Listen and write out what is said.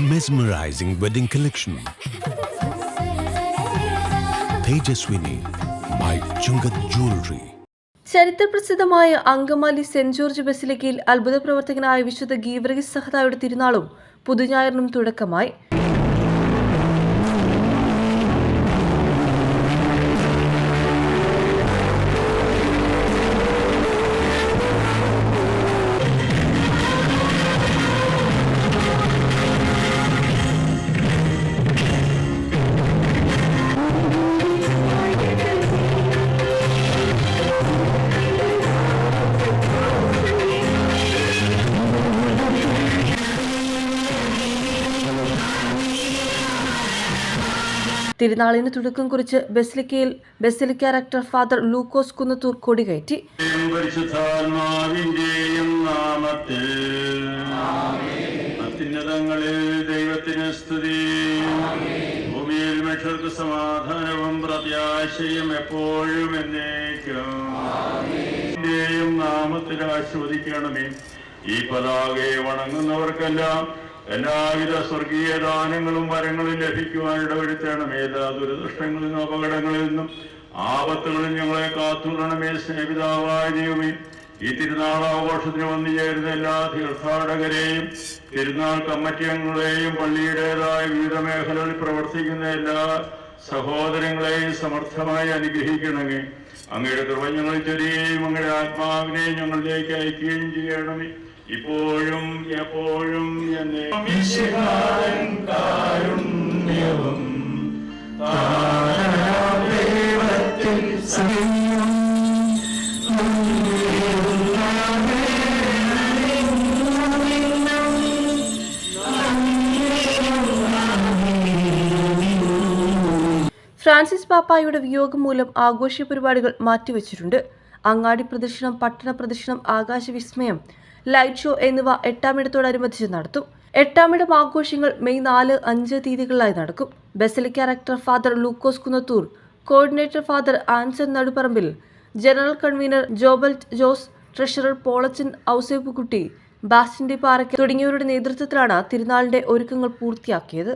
mesmerizing wedding collection. Tejaswini by Chungat Jewelry. ചരിത്രപ്രസിദ്ധമായ Angamaly saint George ബസിലിക്കയിൽ അത്ഭുത പ്രവർത്തകനായ വിശുദ്ധ ഗീവർഗീസ് സഹതായുടെ തിരുനാളും പുതുഞായറിനും തുടക്കമായി തിരുനാളിന് തുടക്കം കുറിച്ച് ബസിലിക്കയിൽ basilica rector father Lukose Kunnathur കൊടികയറ്റി. നാമത്തിൽ അത്യുന്നതങ്ങളിൽ ദൈവത്തിന് സ്തുതി. ഭൂമിയിൽ മനുഷ്യർക്ക് സമാധാനവും പ്രത്യാശയും എപ്പോഴും എന്നേക്കും. നാമത്തിൽ ആസ്വദിക്കണമേ ഈ പതാകയെ വണങ്ങുന്നവർക്കെല്ലാം എല്ലാവിധ സ്വർഗീയ ദാനങ്ങളും വരങ്ങളും ലഭിക്കുവാൻ ഇടവരുത്തണമേ എല്ലാ ദുരദൃഷ്ടങ്ങളിൽ നിന്നും അപകടങ്ങളിൽ നിന്നും ആപത്തുകളിൽ ഞങ്ങളെ കാത്തുകൊള്ളണമേ സ്നേഹിതാവായ ദൈവമേ. ഈ തിരുനാൾ ആഘോഷത്തിന് വന്നു ചേരുന്ന എല്ലാ തീർത്ഥാടകരെയും തിരുനാൾ കമ്മിറ്റി അംഗങ്ങളെയും പള്ളിയുടേതായ വിവിധ മേഖലകളിൽ പ്രവർത്തിക്കുന്ന എല്ലാ സഹോദരങ്ങളെയും സമർത്ഥമായി അനുഗ്രഹിക്കണമേ. അങ്ങയുടെ കൃപ ഞങ്ങൾ അങ്ങയുടെ ആത്മാവിനെ ഞങ്ങളിലേക്ക് അയക്കുകയും ചെയ്യണമേ. ഇപ്പോഴും എപ്പോഴും ഫ്രാൻസിസ് പാപ്പായുടെ വിയോഗം മൂലം ആഘോഷ പരിപാടികൾ മാറ്റിവെച്ചിട്ടുണ്ട്. അങ്ങാടി പ്രദർശനം പട്ടണ പ്രദർശനം ആകാശവിസ്മയം ലൈറ്റ് ഷോ എന്നിവ എട്ടാമിടത്തോടനുബന്ധിച്ച് നടത്തും. എട്ടാമിടം ആഘോഷങ്ങൾ മെയ് നാല് അഞ്ച് തീയതികളിലായി നടക്കും. Basilica character father Lukose Kunnathur coordinator father Anson Naduparambil general convener ജോബൽറ്റ് Jose treasurer Polachan Ouseppukutty ബാസ്റ്റിൻഡി പാറയ്ക്ക് തുടങ്ങിയവരുടെ നേതൃത്വത്തിലാണ് തിരുനാളിന്റെ ഒരുക്കങ്ങൾ പൂർത്തിയാക്കിയത്.